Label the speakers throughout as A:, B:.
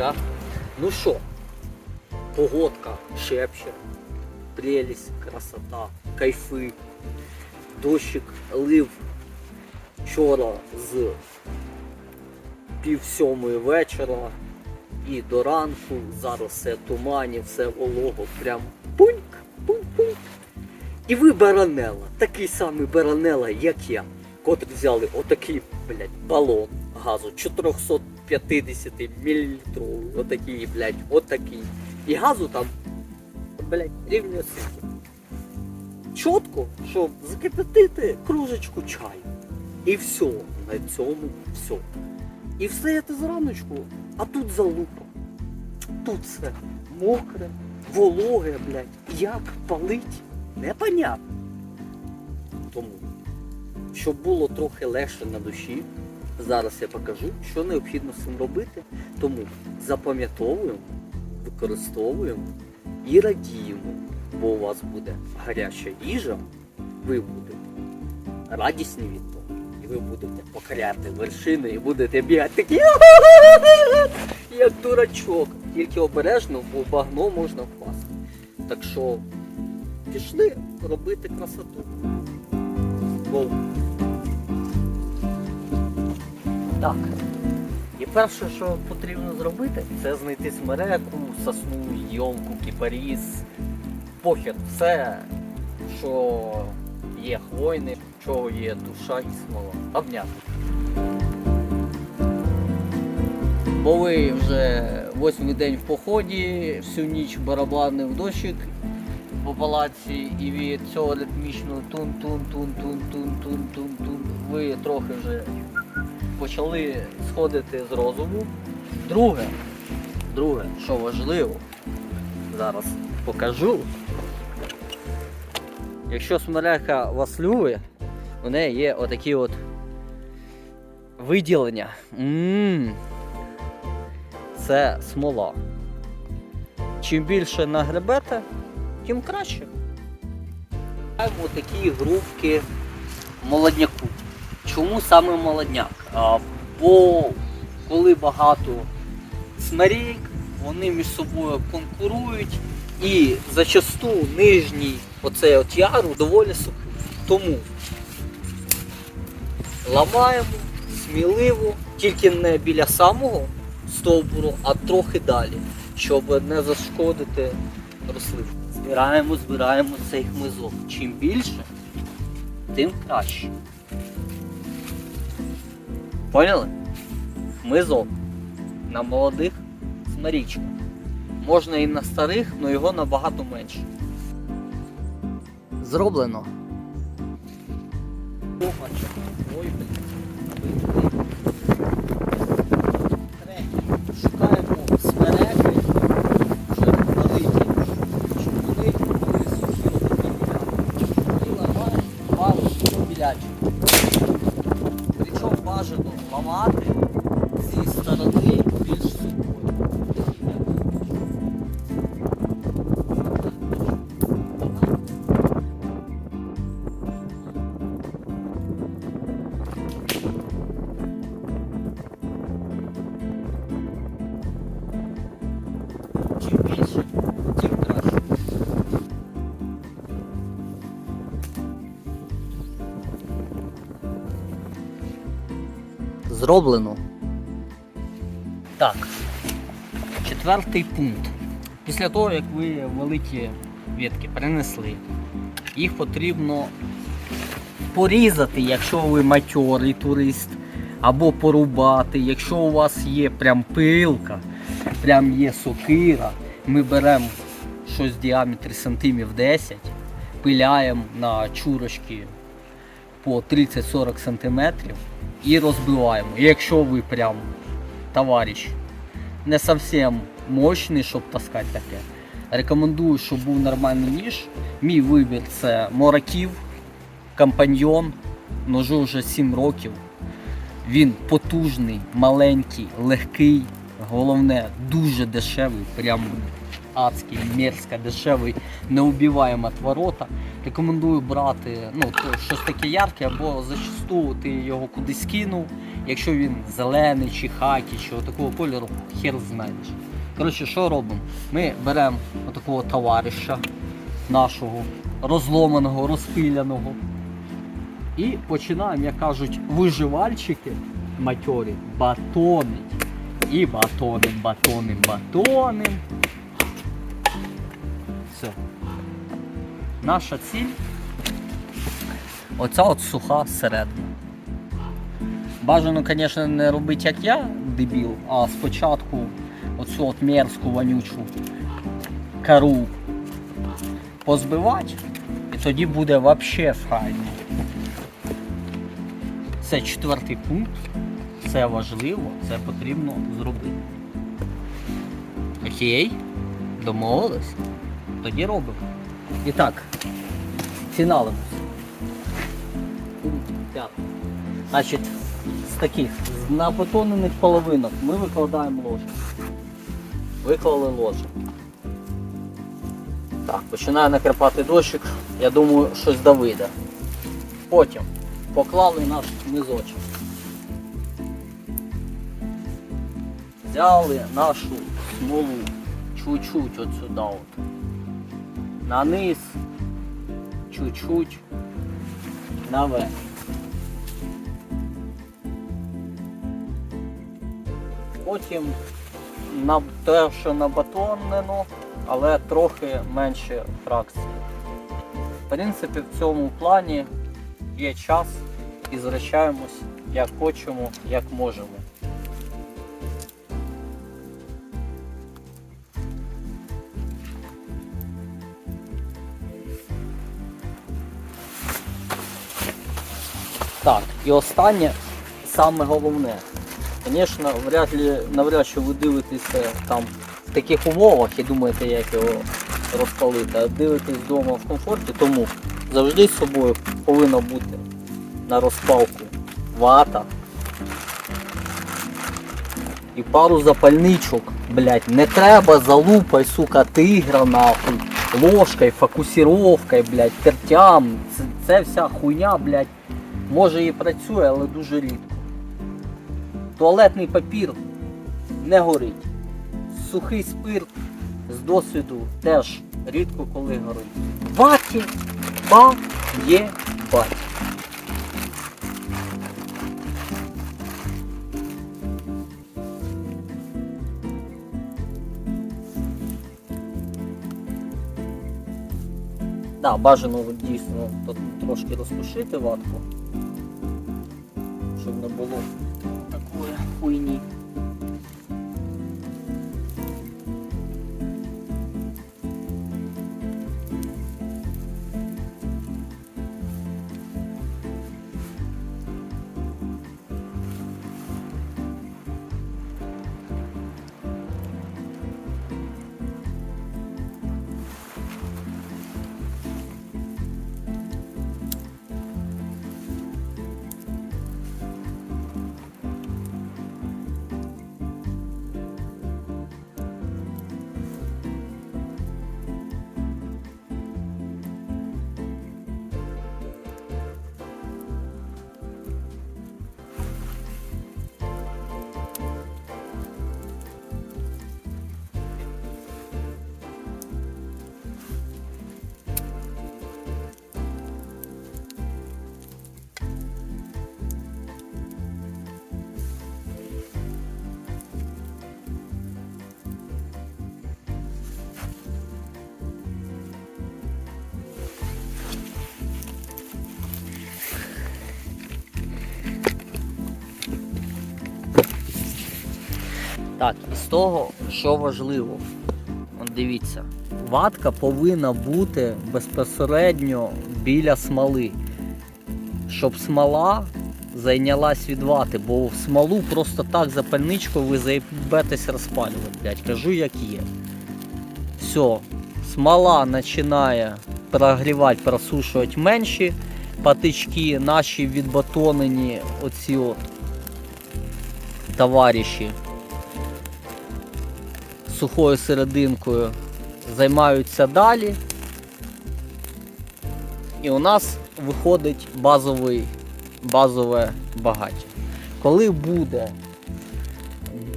A: а? Ну що, погодка шепче, прелість, красота, кайфи. Дощик лив вчора з пів сьомої вечора і до ранку. Зараз все тумані, все волого, прям пуньк, пуньк-пуньк. І ви баранела, такий самий баранела, як я, котрі взяли отакий, блядь, балон газу 450 мл, отакий, блядь, отакий. І газу там, блядь, рівня скільки. Чітко, щоб закипятити кружечку чаю. І все, на цьому все. І це зраночку, а тут залупа. Тут все мокре, вологе, блядь. Як палить, непонятно. Тому, щоб було трохи легше на душі, зараз я покажу, що необхідно з цим робити. Тому запам'ятовуємо, використовуємо і радіємо, бо у вас буде гаряча їжа, ви будете радісні від того. І ви будете покоряти вершини і будете бігати такі, як дурачок. Тільки обережно, бо багно можна впасти. Так що пішли робити красоту. Гоу. Так. І перше, що потрібно зробити, це знайти смереку, сосну, йолку, кіпаріс, похід, все, що є хвойне, чого є душа і смола. Обняти. Ви вже восьмий день в поході, всю ніч барабанив дощик по палаці і від цього ритмічного тун-тун-тун-тун-тун-тун-тун-тун ви трохи вже почали сходити з розуму. Друге, друге, що важливо, зараз покажу. Якщо смерека вас лює, у неї є отакі от виділення. м Це смола. Чим більше нагребете, тим краще. Маємо такі групки молодняку. Чому саме молодняк? А, бо коли багато смерійк, вони між собою конкурують і зачасту нижній оцей от яру доволі сухий. Тому ламаємо сміливо, тільки не біля самого стовбуру, а трохи далі, щоб не зашкодити рослину. Збираємо, збираємо цей хмизок. Чим більше, тим краще. Поняли? Хмизок на молодих смарічках. Можна і на старих, але його набагато менше. Зроблено. Ой, блін. Третє. Шукаємо Зроблено. Так. Четвертий пункт. Після того, як ви великі ветки принесли, їх потрібно порізати, якщо ви матьорий турист, або порубати, якщо у вас є прям пилка, прям є сокира, ми беремо щось в діаметрі сантимів 10, пиляємо на чурочки по 30-40 см і розбиваємо. Якщо ви прям товариш не зовсім мощний, щоб таскати таке, рекомендую, щоб був нормальний ніж. Мій вибір це мораків, компаньйон, ножу вже 7 років. Він потужний, маленький, легкий, головне, дуже дешевий, прям адський, мерзко дешевий, не убиваємо отворота. Рекомендую брати ну, щось таке ярке, або зачасту ти його кудись кинув якщо він зелений чи хакі, чи такого кольору, хер знайдеш. Коротше, що робимо? Ми беремо отакого товариша нашого, розломаного, розпиляного. І починаємо, як кажуть, виживальчики матьорі батонить. І батоним, батоним, батоним. Все. Наша ціль оця от суха середина. Бажано, звісно, не робити як я, дебіл, а спочатку оцю от мерзку вонючу кару позбивати, і тоді буде взагалі файно. Це четвертий пункт. Це важливо, це потрібно зробити. Окей? Домовились? Тоді робимо. І так, фіналимось. Значить, з таких з набетонених половинок ми викладаємо ложку. Виклали ложку. Так, починаю накрипати дощик. Я думаю, щось да. Потім поклали наш низочок. Взяли нашу смолу чуть-чуть от сюди. На низ, чуть-чуть наверх. Потім на те, що набатоннено, але трохи менше фракції. В принципі, в цьому плані є час і зрощаємось як хочемо, як можемо. Так, і останнє, саме головне. Звісно, вряд ли, навряд чи ви дивитеся там в таких умовах і думаєте, як його розпалити, а дивитесь вдома в комфорті, тому завжди з собою повинна бути на розпалку вата і пару запальничок, блять, не треба залупай, сука, тигра нахуй, ложкою, фокусировкою, блять, тертям. Це, це вся хуйня, блять, може і працює, але дуже рідко. Туалетний папір не горить. Сухий спирт з досвіду теж рідко коли горить. Ваті ба є бать. Да, бажано дійсно тут трошки розпушити ватку, щоб не було такої хуйні. Так, і з того, що важливо, от дивіться, ватка повинна бути безпосередньо біля смоли, щоб смола зайнялась від вати, бо в смолу просто так запальничкою ви заїбетесь розпалювати, блядь, кажу як є. Все, смола починає прогрівати, просушувати менші патички, наші відбатонені оці от товариші сухою серединкою займаються далі. І у нас виходить базовий, базове багаття. коли буде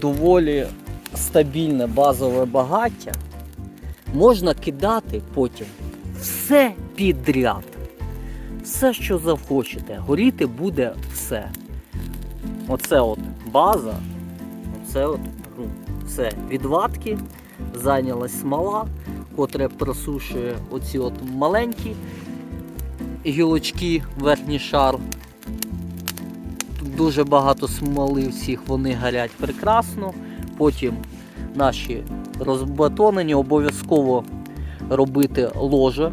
A: доволі стабільне базове багаття, можна кидати потім все підряд. Все, що захочете. Горіти буде все. Оце от база, оце от ґрунт. Все. Від ватки зайнялась смола, котра просушує оці от маленькі гілочки, верхній шар. Дуже багато смоли всіх, вони горять прекрасно. Потім наші розбатонені обов'язково робити ложе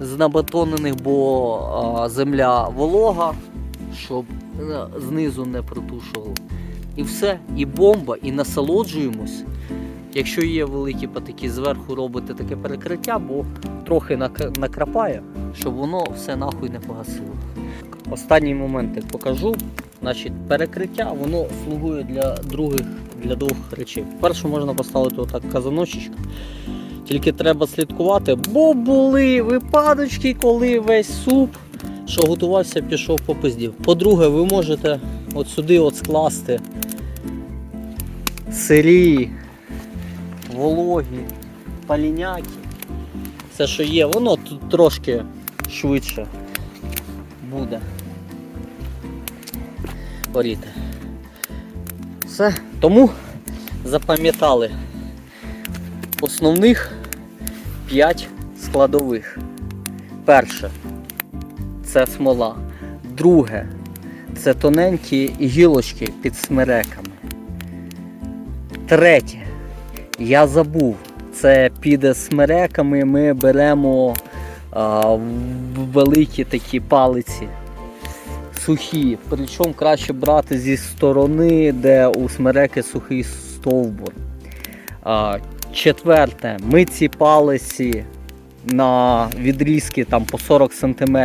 A: з набатонених, бо земля волога, щоб е, знизу не протушувало. І все, і бомба, і насолоджуємось. Якщо є великі патики, зверху робите таке перекриття, бо трохи накрапає, щоб воно все нахуй не погасило. Останній момент я покажу. Значить, перекриття воно слугує для других для двох речей. Перше можна поставити отак казаночечка. Тільки треба слідкувати, бо були випадочки, коли весь суп, що готувався, пішов по пиздів. По-друге, ви можете от сюди от скласти сирі, вологі, паліняки. Все, що є, воно тут трошки швидше буде горіти. Все. Тому запам'ятали основних 5 складових. Перше це смола. Друге це тоненькі гілочки під смереками. Третє. Я забув. Це під смереками ми беремо а, великі такі палиці сухі. Причому краще брати зі сторони, де у смереки сухий стовбур. А, четверте, ми ці палиці на відрізки там, по 40 см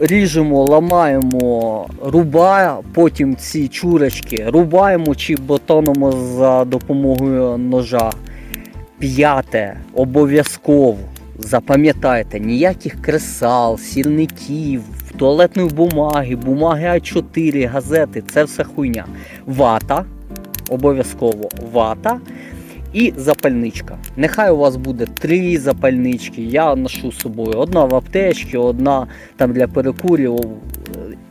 A: ріжемо, ламаємо, рубаємо, потім ці чурочки рубаємо чи ботонимо за допомогою ножа. П'яте, обов'язково. Запам'ятайте, ніяких кресал, сірників, туалетної бумаги, бумаги А4, газети це все хуйня. Вата, обов'язково вата і запальничка. Нехай у вас буде три запальнички. Я ношу з собою. Одна в аптечці, одна там для перекурів, е,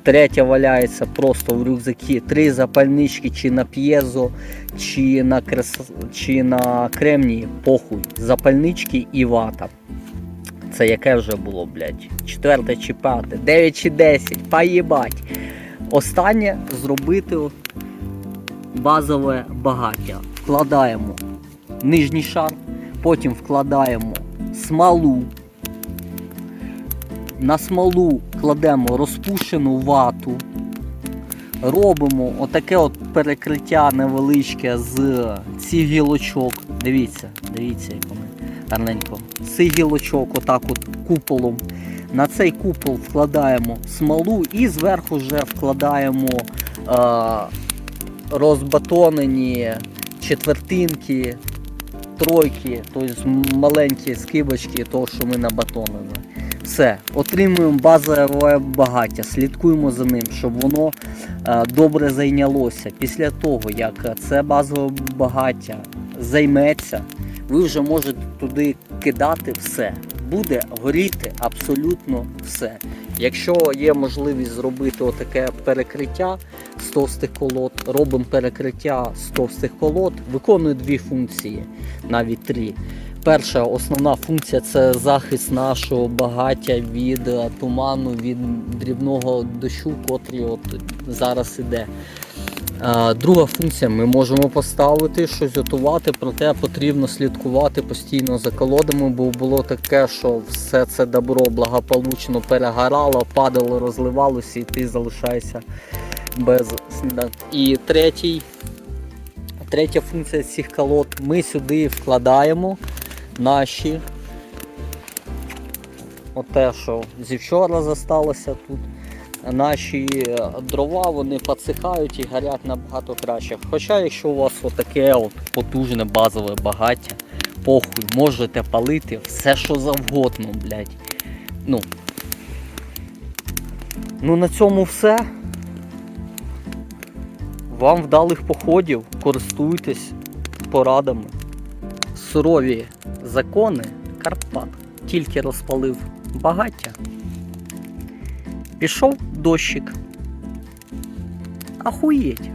A: третя валяється просто в рюкзакі. Три запальнички чи на п'єзо, чи на крес... чи на кремнії, похуй. Запальнички і вата. Це яке вже було, блядь? Четверте чи п'яте, 9 чи 10, поїбать. Останнє зробити базове багаття. Вкладаємо нижній шар, потім вкладаємо смолу. На смолу кладемо розпушену вату. Робимо отаке от перекриття невеличке з цих гілочок. Дивіться, дивіться, як вони гарненько. Цих гілочок, отак от куполом. На цей купол вкладаємо смолу і зверху вже вкладаємо е, розбатонені четвертинки, тройки, тобто маленькі скибочки, того, що ми набатонили. Все, отримуємо базове багаття, слідкуємо за ним, щоб воно е, добре зайнялося. Після того, як це базове багаття займеться, ви вже можете туди кидати все. Буде горіти абсолютно все. Якщо є можливість зробити отаке перекриття з товстих колод, робимо перекриття з товстих колод, виконує дві функції, навіть три. Перша основна функція це захист нашого багаття від е, туману, від дрібного дощу, котрий от зараз іде. Е, Друга функція, ми можемо поставити щось готувати, проте потрібно слідкувати постійно за колодами, бо було таке, що все це добро благополучно перегорало, падало, розливалося, і ти залишаєшся без сліда. І третій, третя функція цих колод, ми сюди вкладаємо наші. Оте, що зі вчора зосталося тут. Наші е, дрова вони підсихають і горять набагато краще. Хоча, якщо у вас отаке от потужне базове багаття, похуй, можете палити все, що завгодно, блядь. Ну, ну на цьому все. Вам вдалих походів, користуйтесь порадами. Сурові закони Карпат. Тільки розпалив багаття. Пішов дощик. Ахуєть.